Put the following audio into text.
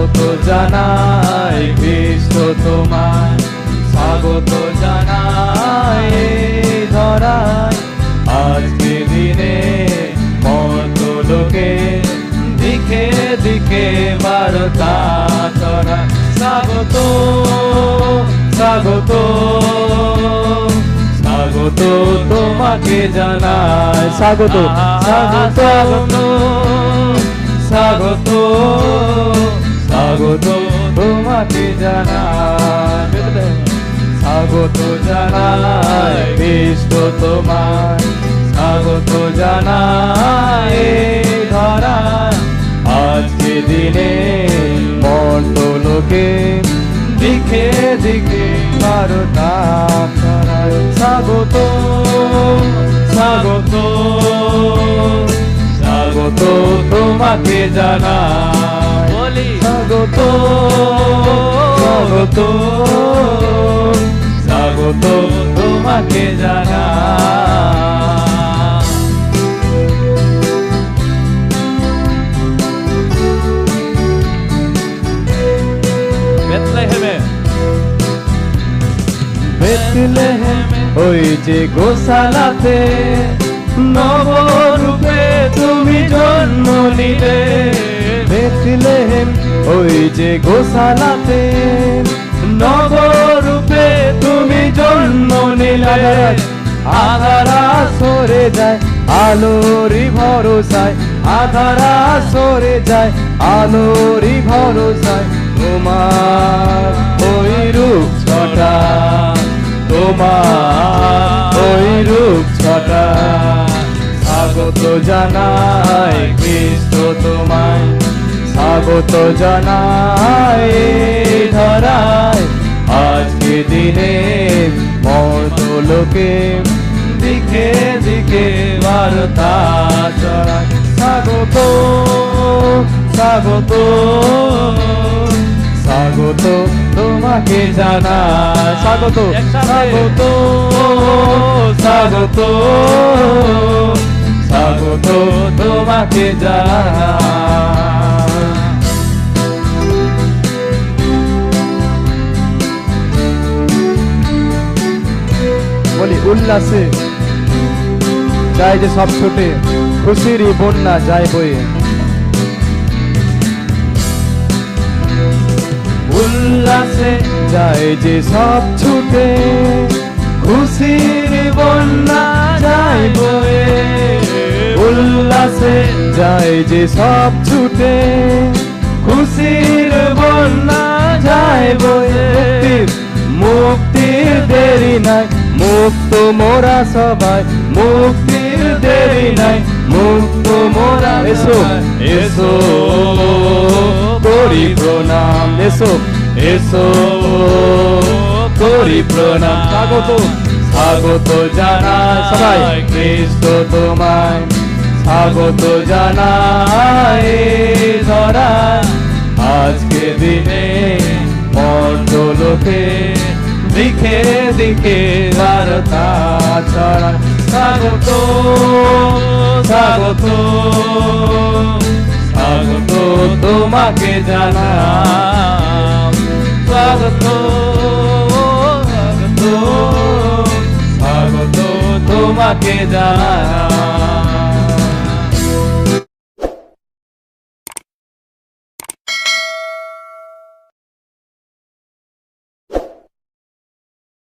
স্বাগত জানাই খ্রিস্ট তোমায়। স্বাগত জানাই ধরায়। আজকে দিনে মত লোকে দিকে দিকে বারতা চড়া স্বাগত স্বাগত স্বাগত তোমাকে জানাই। স্বাগত। স্বাগত স্বাগত স্বাগত তোমাকে জানাই। স্বাগত জানাই খ্রিস্ট তোমায়। স্বাগত জানাই ধরায় আজকে দিনে মন্ড লোকে দিকে দিকে ছড়ায়। স্বাগত স্বাগত স্বাগত তোমাকে বলি স্বাগত। স্বাগত। স্বাগত তোমাকে বেথলেহেম ওই যে গোশালাতে নবরূপে তুমি জন্ম নিলে। বেথলেহেম ওই যে গোশালাতে নবরূপে তুমি জন্ম নিলে। আধারা সরে যায়, আলোরি ভরসায়। আধারা সরে যায়, আলোরি ভরসায়। তোমার ওই রূপ ছটা, তোমার ওই রূপ ছটা। স্বাগত তোমায় স্বাগত এই ধরায়। আজকে দিনে মত লোকে দিকে দিকে বার্তা চড়ায় স্বাগত স্বাগত স্বাগত তোমাকে জানাই। স্বাগত স্বাগত স্বাগত স্বাগত তোমাকে জানাই। উল্লাসে। যায় যে সব ছোটে, খুশিরই বন্যা যায় বয়ে। উল্লাসে যায় যে সব ছুটে খুশির বন্যা যায় বয়ে। উল্লাসে যায় যে সব ছুটে খুশির বন্যা যায় বয়ে। মুক্তির দেরি নাই মুক্ত মোরা সবাই মুক্তির দেরি নাই মুক্ত মোরা এসো এসো করি প্রণাম এসো এসো করি প্রণাম। স্বাগত স্বাগত জানাই সবাই। খ্রিস্ট তোমায় স্বাগত জানাই। দিকে দিকে বার্তা ছড়া স্বাগত স্বাগত স্বাগত তোমাকে জানা স্বাগত স্বাগত স্বাগত তোমাকে জানাম